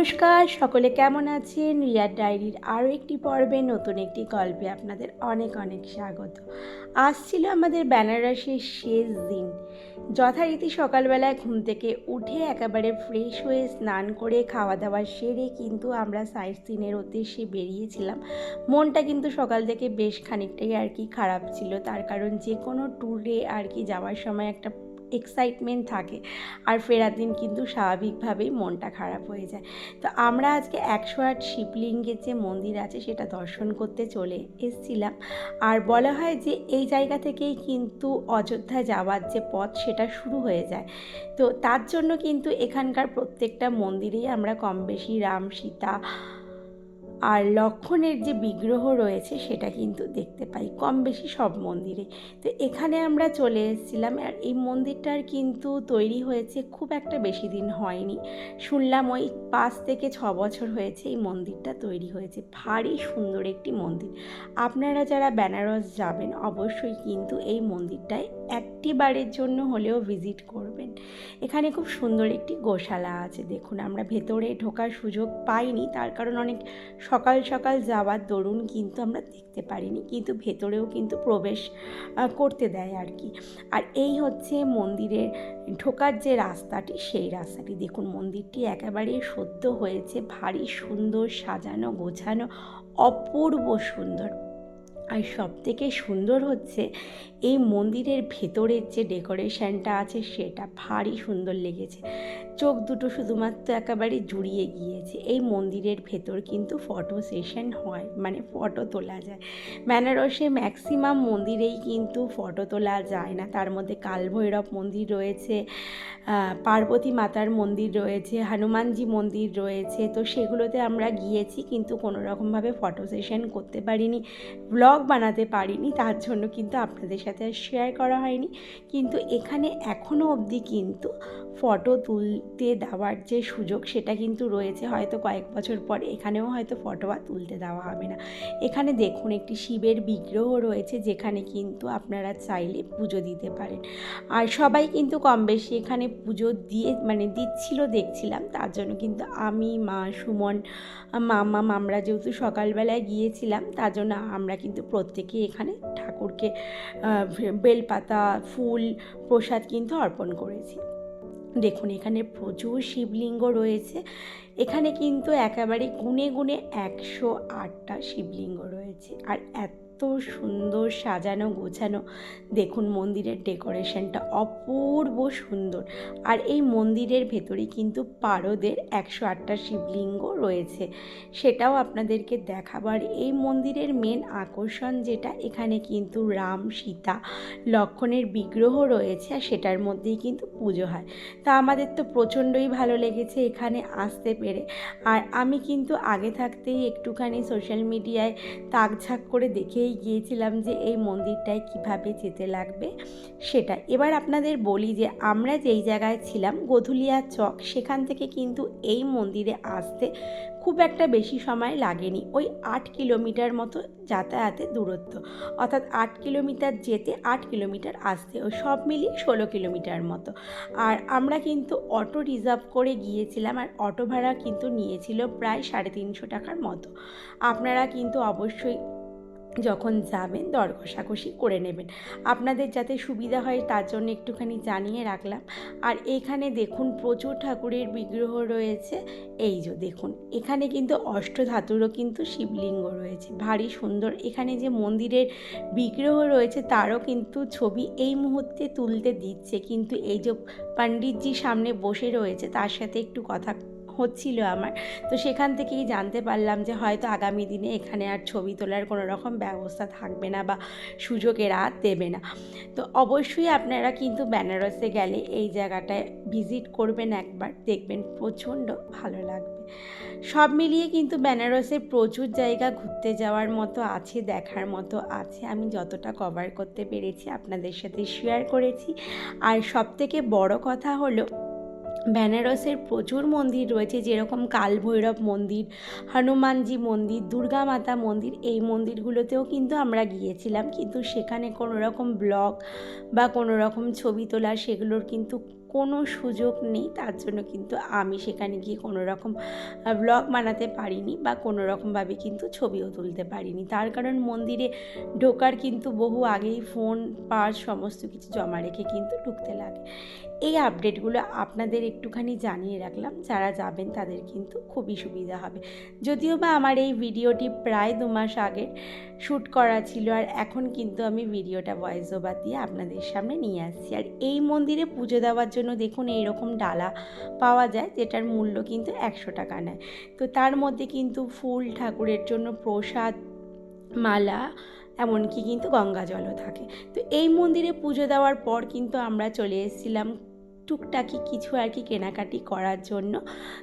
নমস্কার, সকলে কেমন আছেন? রিয়ার ডায়েরির আরও একটি পর্বে নতুন একটি গল্পে আপনাদের অনেক অনেক স্বাগত। আজ ছিল আমাদের বেনারসের শেষ দিন। যথারীতি সকালবেলায় ঘুম থেকে উঠে একেবারে ফ্রেশ হয়ে স্নান করে খাওয়া দাওয়া সেরে কিন্তু আমরা সাইট সিনের উদ্দেশ্যে বেরিয়েছিলাম। মনটা কিন্তু সকাল থেকে বেশ খানিকটাই আর কি খারাপ ছিল। তার কারণ যে কোনো ট্যুরে আর কি যাওয়ার সময় একটা এক্সাইটমেন্ট থাকে। আর ফেরার দিন কিন্তু স্বাভাবিকভাবেই মনটা খারাপ হয়ে যায়। তো আমরা আজকে একশো আট শিবলিঙ্গের যে মন্দির আছে, সেটা দর্শন করতে চলে এসছিলাম। আর বলা হয় যে এই জায়গা থেকেই কিন্তু অযোধ্যা যাওয়ার যে পথ, সেটা শুরু হয়ে যায়। তো তার জন্য কিন্তু এখানকার প্রত্যেকটা মন্দিরেই আমরা কম বেশি রাম, সীতা আর লক্ষণের যে বিগ্রহ রয়েছে সেটা কিন্তু দেখতে পাই, কম বেশি সব মন্দিরে। তো এখানে আমরা চলে এসেছিলাম আর এই মন্দিরটার কিন্তু তৈরি হয়েছে খুব একটা বেশি দিন হয়নি। শুনলাম ওই পাঁচ থেকে ছ বছর হয়েছে এই মন্দিরটা তৈরি হয়েছে, ভারী সুন্দর একটি মন্দির। আপনারা যারা বেনারস যাবেন অবশ্যই কিন্তু এই মন্দিরটায় একটি বারের জন্য হলেও ভিজিট করবেন। এখানে খুব সুন্দর একটি গোশালা আছে, দেখুন আমরা ভেতরে ঢোকার সুযোগ পাইনি, তার কারণ অনেক সকাল সকাল যাওয়ার দরুন কিন্তু আমরা দেখতে পারিনি, কিন্তু ভেতরেও কিন্তু প্রবেশ করতে দেয় আর কি। আর এই হচ্ছে মন্দিরের ঢোকার যে রাস্তাটি, সেই রাস্তাটি। দেখুন, মন্দিরটি একেবারে সদ্য হয়েছে, ভারী সুন্দর সাজানো, গোছানো, অপূর্ব সুন্দর। আর সব থেকে সুন্দর হচ্ছে এই মন্দিরের ভেতরের যে ডেকোরেশনটা আছে, সেটা ভারী সুন্দর লেগেছে। চোখ দুটো শুধুমাত্র একেবারে জুড়িয়ে গিয়েছে। এই মন্দিরের ভেতর কিন্তু ফটো সেশন হয় মানে ফটো তোলা যায়। বেনারসে ম্যাক্সিমাম মন্দিরেই কিন্তু ফটো তোলা যায় না। তার মধ্যে কালভৈরব মন্দির রয়েছে পার্বতী মাতার মন্দির রয়েছে, হনুমানজি মন্দির রয়েছে। তো সেগুলোতে আমরা গিয়েছি, কিন্তু কোনো রকমভাবে ফটো সেশন করতে পারিনি ব্লগ বানাতে পারিনি। তার জন্য কিন্তু আপনাদের সাথে আর শেয়ার করা হয়নি। কিন্তু এখানে এখনও অবধি কিন্তু ফটো তুলতে দেওয়ার যে সুযোগ সেটা কিন্তু রয়েছে। হয়তো কয়েক বছর পর এখানেও হয়তো ফটো আর তুলতে দেওয়া হবে না। এখানে দেখুন একটি শিবের বিগ্রহ রয়েছে যেখানে কিন্তু আপনারা চাইলে পুজো দিতে পারেন। আর সবাই কিন্তু কম বেশি এখানে পুজো দিয়ে মানে দিচ্ছিল, দেখছিলাম। তার জন্য কিন্তু আমি, মা, সুমন, মামা, মামরা যেহেতু সকালবেলায় গিয়েছিলাম, তার জন্য আমরা কিন্তু প্রত্যেকেই এখানে ঠাকুরকে বেলপাতা, ফুল, প্রসাদ কিন্তু অর্পণ করেছি। দেখুন, এখানে প্রচুর শিবলিঙ্গ রয়েছে। এখানে কিন্তু একেবারে গুনে গুনে একশো আটটা শিবলিঙ্গ রয়েছে। আর এত সুন্দর সাজানো, গোছানো। দেখুন মন্দিরের ডেকোরেশনটা অপূর্ব সুন্দর। আর এই মন্দিরের ভেতরে কিন্তু পারদের একশো আটটা শিবলিঙ্গ রয়েছে। সেটাও আপনাদেরকে দেখাবার এই মন্দিরের মেন আকর্ষণ যেটা, এখানে কিন্তু রাম, সীতা, লক্ষণের বিগ্রহ রয়েছে আর সেটার মধ্যেই কিন্তু পুজো হয়। তা আমাদের তো প্রচণ্ডই ভালো লেগেছে এখানে আসতে পেরে। আর আমি কিন্তু আগে থাকতেই একটুখানি সোশ্যাল মিডিয়ায় তাকঝাক করে দেখেই গিয়েছিলাম যে এই মন্দিরটায় কীভাবে যেতে লাগবে সেটা। এবার আপনাদের বলি যে আমরা যেই জায়গায় ছিলাম, গধুলিয়া চক, সেখান থেকে কিন্তু এই মন্দিরে আসতে খুব একটা বেশি সময় লাগেনি। ওই আট কিলোমিটার মতো যাতায়াতের দূরত্ব। অর্থাৎ আট কিলোমিটার যেতে, আট কিলোমিটার আসতে, ওই সব মিলিয়ে ষোলো কিলোমিটার মতো। আর আমরা কিন্তু অটো রিজার্ভ করে গিয়েছিলাম আর অটো ভাড়া কিন্তু নিয়েছিল প্রায় সাড়ে তিনশো টাকার মতো। আপনারা কিন্তু অবশ্যই যখন যাবেন দর কষাকষি করে নেবেন। আপনাদের যাতে সুবিধা হয় তার জন্য একটুখানি জানিয়ে রাখলাম। আর এখানে দেখুন প্রচুর ঠাকুরের বিগ্রহ রয়েছে। এই যে দেখুন, এখানে কিন্তু অষ্টধাতুরও কিন্তু শিবলিঙ্গ রয়েছে। ভারী সুন্দর। এখানে যে মন্দিরের বিগ্রহ রয়েছে তারও কিন্তু ছবি এই মুহূর্তে তুলতে দিচ্ছে। কিন্তু এই যে পণ্ডিতজি সামনে বসে রয়েছে, তার সাথে একটু কথা হচ্ছিল আমার। তো সেখান থেকেই জানতে পারলাম যে হয়তো আগামী দিনে এখানে আর ছবি তোলার কোনো রকম ব্যবস্থা থাকবে না বা সুযোগ এরা দেবে না। তো অবশ্যই আপনারা কিন্তু বেনারসে গেলে এই জায়গাটায় ভিজিট করবেন একবার, দেখবেন প্রচণ্ড ভালো লাগবে। সব মিলিয়ে কিন্তু বেনারসে প্রচুর জায়গা ঘুরতে যাওয়ার মতো আছে, দেখার মতো আছে। আমি যতটা কভার করতে পেরেছি আপনাদের সাথে শেয়ার করেছি। আর সবথেকে বড় কথা হলো বেনারসের প্রচুর মন্দির রয়েছে, যেরকম কালভৈরব মন্দির, হনুমানজি মন্দির, দুর্গা মাতা মন্দির, এই মন্দিরগুলোতেও কিন্তু আমরা গিয়েছিলাম। কিন্তু সেখানে কোনো রকম ব্লগ বা কোনো রকম ছবি তোলা সেগুলোর কিন্তু কোনো সুযোগ নেই। তার জন্য কিন্তু আমি সেখানে গিয়ে কোনো রকম ব্লগ বানাতে পারিনি বা কোনো রকমভাবে কিন্তু ছবিও তুলতে পারিনি। তার কারণ মন্দিরে ঢোকার কিন্তু বহু আগেই ফোন, পার্স, সমস্ত কিছু জমা রেখে কিন্তু ঢুকতে লাগে। এই আপডেটগুলো আপনাদের একটুখানি জানিয়ে রাখলাম। যারা যাবেন তাদের কিন্তু খুবই সুবিধা হবে। যদিও বা আমার এই ভিডিওটি প্রায় দু মাস আগের শ্যুট করা ছিল আর এখন কিন্তু আমি ভিডিওটা ভয়েস ওভার দিয়ে আপনাদের সামনে নিয়ে আসছি। আর এই মন্দিরে পুজো দেওয়ার জন্য দেখুন এইরকম ডালা পাওয়া যায়, যেটার মূল্য কিন্তু একশো টাকা নেয়। তো তার মধ্যে কিন্তু ফুল, ঠাকুরের জন্য প্রসাদ, মালা, এমনকি কিন্তু গঙ্গা জলও থাকে। তো এই মন্দিরে পুজো দেওয়ার পর কিন্তু আমরা চলে এসেছিলাম টুকটাকি কিছু আর কি কেনাকাটি করার জন্য।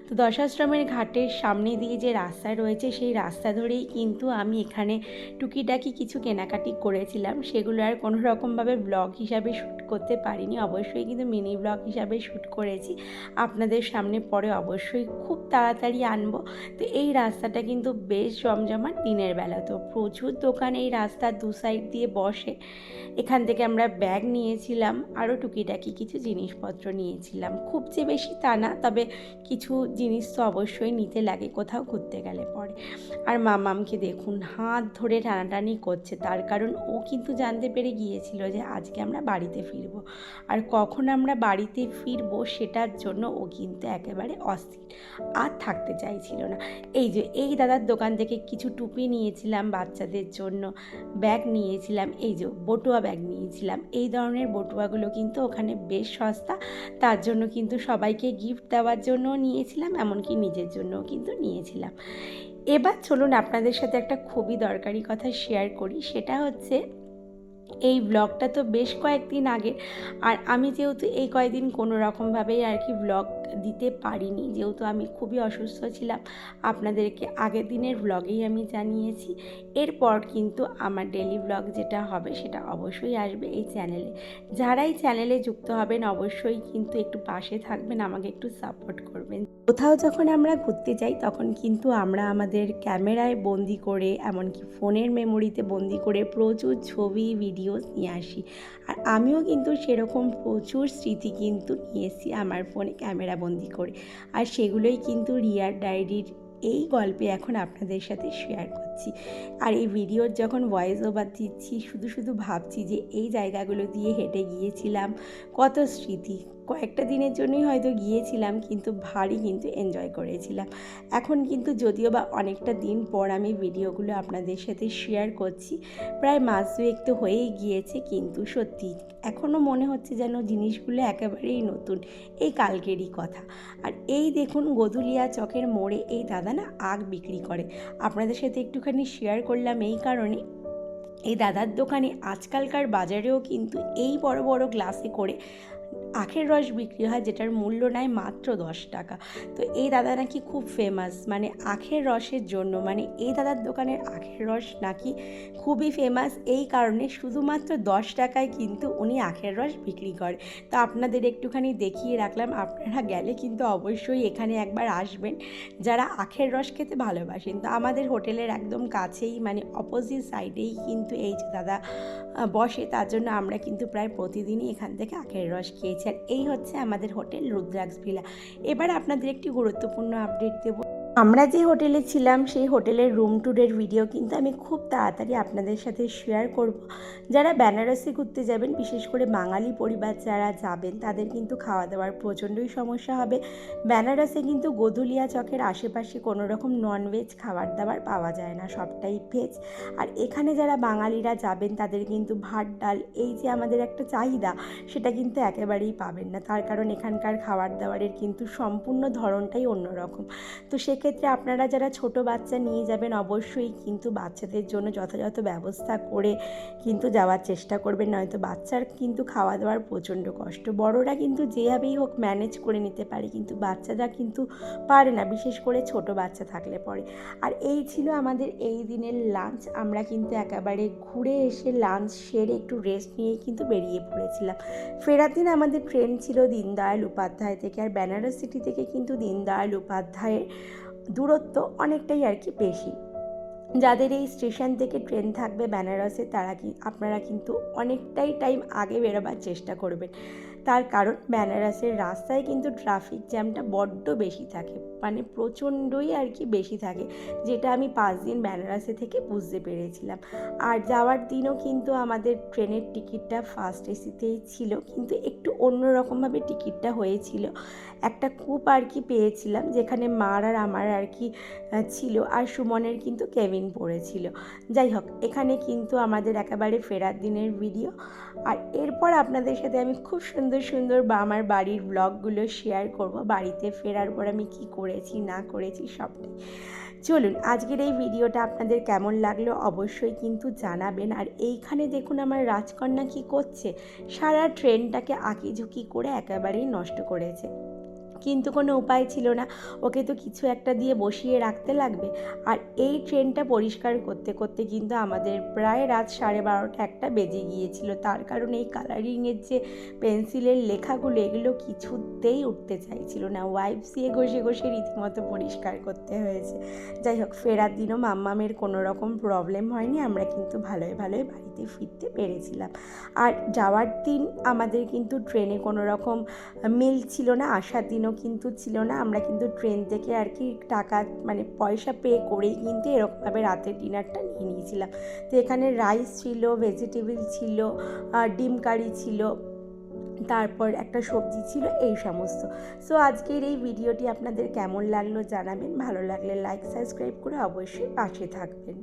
তো দশাশ্রমের ঘাটের সামনে দিয়ে যে রাস্তা রয়েছে, সেই রাস্তা ধরেই কিন্তু আমি এখানে টুকিটাকি কিছু কেনাকাটি করেছিলাম। সেগুলো আর কোনো রকমভাবে ব্লগ হিসাবে শ্যুট করতে পারিনি। অবশ্যই কিন্তু মিনি ব্লগ হিসাবে শ্যুট করেছি। আপনাদের সামনে পরে অবশ্যই খুব তাড়াতাড়ি আনব। তো এই রাস্তাটা কিন্তু বেশ জমজমাট দিনের বেলা। তো প্রচুর দোকান এই রাস্তার দু সাইড দিয়ে বসে। এখান থেকে আমরা ব্যাগ নিয়েছিলাম। আরও টুকিটাকি কিছু জিনিসপত্র নিয়েছিলাম। খুব যে বেশি তা না, তবে কিছু জিনিস তো অবশ্যই নিতে লাগে কোথাও ঘুরতে গেলে পরে। আর মামামকে দেখুন, হাত ধরে টানাটানি করছে। তার কারণ ও কিন্তু জানতে পেরে গিয়েছিল যে আজকে আমরা বাড়িতে ফিরব। আর কখন আমরা বাড়িতে ফিরব সেটার জন্য ও কিন্তু একেবারে অস্থির। আর থাকতে চাইছিল না। এই যে, এই দাদার দোকান থেকে কিছু টুপি নিয়েছিলাম বাচ্চাদের জন্য। ব্যাগ নিয়েছিলাম, এই যে, বটুয়া ব্যাগ নিয়েছিলাম। এই ধরনের বটুয়াগুলো কিন্তু ওখানে বেশ সস্তা তার জন্য কিন্তু সবাইকে গিফট দেওয়ার জন্য নিয়েছিলাম, এমনকি নিজের জন্যও কিন্তু নিয়েছিলাম। এবার চলুন আপনাদের সাথে একটা খুবই দরকারি কথা শেয়ার করি, সেটা হচ্ছে এই ব্লগটা তো বেশ কয়েকদিন আগে, আর আমি যেহেতু এই কয়েকদিন কোনো রকমভাবেই আর কি ব্লগ দিতে পারিনি। যেহেতু আমি খুবই অসুস্থ ছিলাম, আপনাদেরকে আগের দিনের ব্লগেই আমি জানিয়েছি। এরপর কিন্তু আমার ডেলি ব্লগ যেটা হবে সেটা অবশ্যই আসবে এই চ্যানেলে যারাই চ্যানেলে যুক্ত হবেন, অবশ্যই কিন্তু একটু পাশে থাকবেন, আমাকে একটু সাপোর্ট করবেন। কোথাও যখন আমরা ঘুরতে যাই, তখন কিন্তু আমরা আমাদের ক্যামেরায় বন্দি করে, এমনকি ফোনের মেমোরিতে বন্দি করে প্রচুর ছবি ভিডিও নিয়ে আসি। আর আমিও কিন্তু সেরকম প্রচুর স্মৃতি কিন্তু নিয়ে এসেছি আমার ফোনে ক্যামেরা বন্দি করে। আর সেগুলোই কিন্তু রিয়ার ডায়েরির এই গল্পে এখন আপনাদের সাথে শেয়ার করছি। আর এই ভিডিওর যখন ভয়েস ওভার দিচ্ছি, শুধু শুধু ভাবছি যে এই জায়গাগুলো দিয়ে হেঁটে গিয়েছিলাম, কত স্মৃতি কয়েকটা দিনের জন্যই হয়তো গিয়েছিলাম, কিন্তু ভারী কিন্তু এনজয় করেছিলাম। এখন কিন্তু যদিও বা অনেকটা দিন পর আমি ভিডিওগুলো আপনাদের সাথে শেয়ার করছি, প্রায় মাস দুয়েক তো হয়েই গিয়েছে, কিন্তু সত্যি এখনও মনে হচ্ছে যেন জিনিসগুলো একেবারেই নতুন, এই কালকেরই কথা। আর এই দেখুন গধুলিয়া চকের মোড়ে এই দাদা না আগ বিক্রি করে। আপনাদের সাথে একটুখানি শেয়ার করলাম এই কারণে। এই দাদার দোকানে আজকালকার বাজারেও কিন্তু এই বড় বড় গ্লাসে করে আখের রস বিক্রি হয় যেটার মূল্য নেয় মাত্র দশ টাকা। তো এই দাদা নাকি খুব ফেমাস মানে আখের রসের জন্য মানে এই দাদার দোকানের আখের রস নাকি খুবই ফেমাস এই কারণে শুধুমাত্র দশ টাকায় কিন্তু উনি আখের রস বিক্রি করে। তো আপনাদের একটুখানি দেখিয়ে রাখলাম, আপনারা গেলে কিন্তু অবশ্যই এখানে একবার আসবেন, যারা আখের রস খেতে ভালোবাসেন। তো আমাদের হোটেলের একদম কাছেই মানে অপোজিট সাইডেই কিন্তু এই যে দাদা বসে, তার জন্য আমরা কিন্তু প্রায় প্রতিদিনই এখান থেকে আখের রস খেয়েছি আর এই হচ্ছে আমাদের হোটেল রুদ্রাক্স ভিলা। এবার আপনাদের একটি গুরুত্বপূর্ণ আপডেট দেবো। আমরা যে হোটেলে ছিলাম, সেই হোটেলের রুম ট্যুরের ভিডিও কিন্তু আমি খুব তাড়াতাড়ি আপনাদের সাথে শেয়ার করব। যারা বেনারসে ঘুরতে যাবেন, বিশেষ করে বাঙালি পরিবার যারা যাবেন, তাদের কিন্তু খাওয়া দাওয়ার প্রচণ্ডই সমস্যা হবে। বেনারসে কিন্তু গধুলিয়া চকের আশেপাশে কোনো রকম ননভেজ খাবার দাবার পাওয়া যায় না, সবটাই ভেজ আর এখানে যারা বাঙালিরা যাবেন, তাদের কিন্তু ভাত, ডাল, এই যে আমাদের একটা চাহিদা, সেটা কিন্তু একেবারেই পাবেন না। তার কারণ এখানকার খাবার দাবারের কিন্তু সম্পূর্ণ ধরনটাই অন্যরকম। তো সেক্ষেত্রে সেক্ষেত্রে আপনারা যারা ছোট বাচ্চা নিয়ে যাবেন অবশ্যই কিন্তু বাচ্চাদের জন্য যথাযথ ব্যবস্থা করে কিন্তু যাওয়ার চেষ্টা করবেন। নয়তো বাচ্চার কিন্তু খাওয়া দাওয়ার প্রচণ্ড কষ্ট। বড়রা কিন্তু যেভাবেই হোক ম্যানেজ করে নিতে পারে কিন্তু বাচ্চারা কিন্তু পারে না, বিশেষ করে ছোট বাচ্চা থাকলে পরে। আর এই ছিল আমাদের এই দিনের লাঞ্চ আমরা কিন্তু একেবারে ঘুরে এসে লাঞ্চ সেরে একটু রেস্ট নিয়েই কিন্তু বেরিয়ে পড়েছিলাম। ফেরার দিন আমাদের ট্রেন ছিল দীনদয়াল উপাধ্যায় থেকে আর বেনারস সিটি থেকে কিন্তু দীনদয়াল উপাধ্যায়ের দূরত্ব অনেকটাই আর কি বেশি। যাদের এই স্টেশন থেকে ট্রেন থাকবে, বেনারসে, তারা কি, আপনারা কিন্তু অনেকটাই টাইম আগে বেরোবার চেষ্টা করবেন। তার কারণ বেনারসের রাস্তায় কিন্তু ট্রাফিক জ্যামটা বড্ড বেশি থাকে। মানে প্রচণ্ডই আর কি বেশি থাকে, যেটা আমি পাঁচ দিন বেনারসে থেকে বুঝতে পেরেছিলাম। আর যাওয়ার দিনও কিন্তু আমাদের ট্রেনের টিকিটটা ফার্স্ট এসিতেই ছিল, কিন্তু একটু অন্যরকমভাবে টিকিটটা হয়েছিল। একটা কূপ আর কি পেয়েছিলাম, যেখানে মার আর আমার আর কি ছিল, আর সুমনের কিন্তু কেবিন পড়েছিল। যাই হোক, এখানে কিন্তু আমাদের একেবারে ফেরার দিনের ভিডিও আর এরপর আপনাদের সাথে আমি খুব সুন্দর সুন্দর বা আমার বাড়ির ব্লগগুলো শেয়ার করব, বাড়িতে ফেরার পর আমি কি করেছি, না করেছি সবটাই। চলুন, আজকের এই ভিডিওটা আপনাদের কেমন লাগল অবশ্যই কিন্তু জানাবেন। আর এইখানে দেখুন আমার রাজকন্যা কি করছে, সারা ট্রেনটাকে আঁকিঝুঁকি করে একেবারেই নষ্ট করেছে। কিন্তু কোনো উপায় ছিল না। ওকে তো কিছু একটা দিয়ে বসিয়ে রাখতে লাগবে। আর এই ট্রেনটা পরিষ্কার করতে করতে কিন্তু আমাদের প্রায় রাত সাড়ে বারোটা একটা বেজে গিয়েছিল। তার কারণে এই কালারিংয়ের যে পেন্সিলের লেখাগুলো, এগুলো কিছুতেই উঠতে চাইছিল না। ওয়াইপ দিয়ে ঘষে ঘষে রীতিমতো পরিষ্কার করতে হয়েছে। যাই হোক, ফেরার দিনও মাম্মামের কোনো রকম প্রবলেম হয়নি। আমরা কিন্তু ভালোই ভালোই বাড়িতে ফিরতে পেরেছিলাম। আর যাওয়ার দিন আমাদের কিন্তু ট্রেনে কোনো রকম মিল ছিল না, আসার দিনও কিন্তু ছিল না। আমরা কিন্তু ট্রেন থেকে আর কি টাকা মানে পয়সা পে করেই কিন্তু এরকমভাবে রাতের ডিনারটা নিয়ে নিয়েছিলাম। তো এখানে রাইস ছিল, ভেজিটেবল ছিল ডিম কারি ছিল, তারপর একটা সবজি ছিল, এই সমস্ত। সো আজকের এই ভিডিওটি আপনাদের কেমন লাগল জানাবেন। ভালো লাগলে লাইক, সাবস্ক্রাইব করে অবশ্যই পাশে থাকবেন।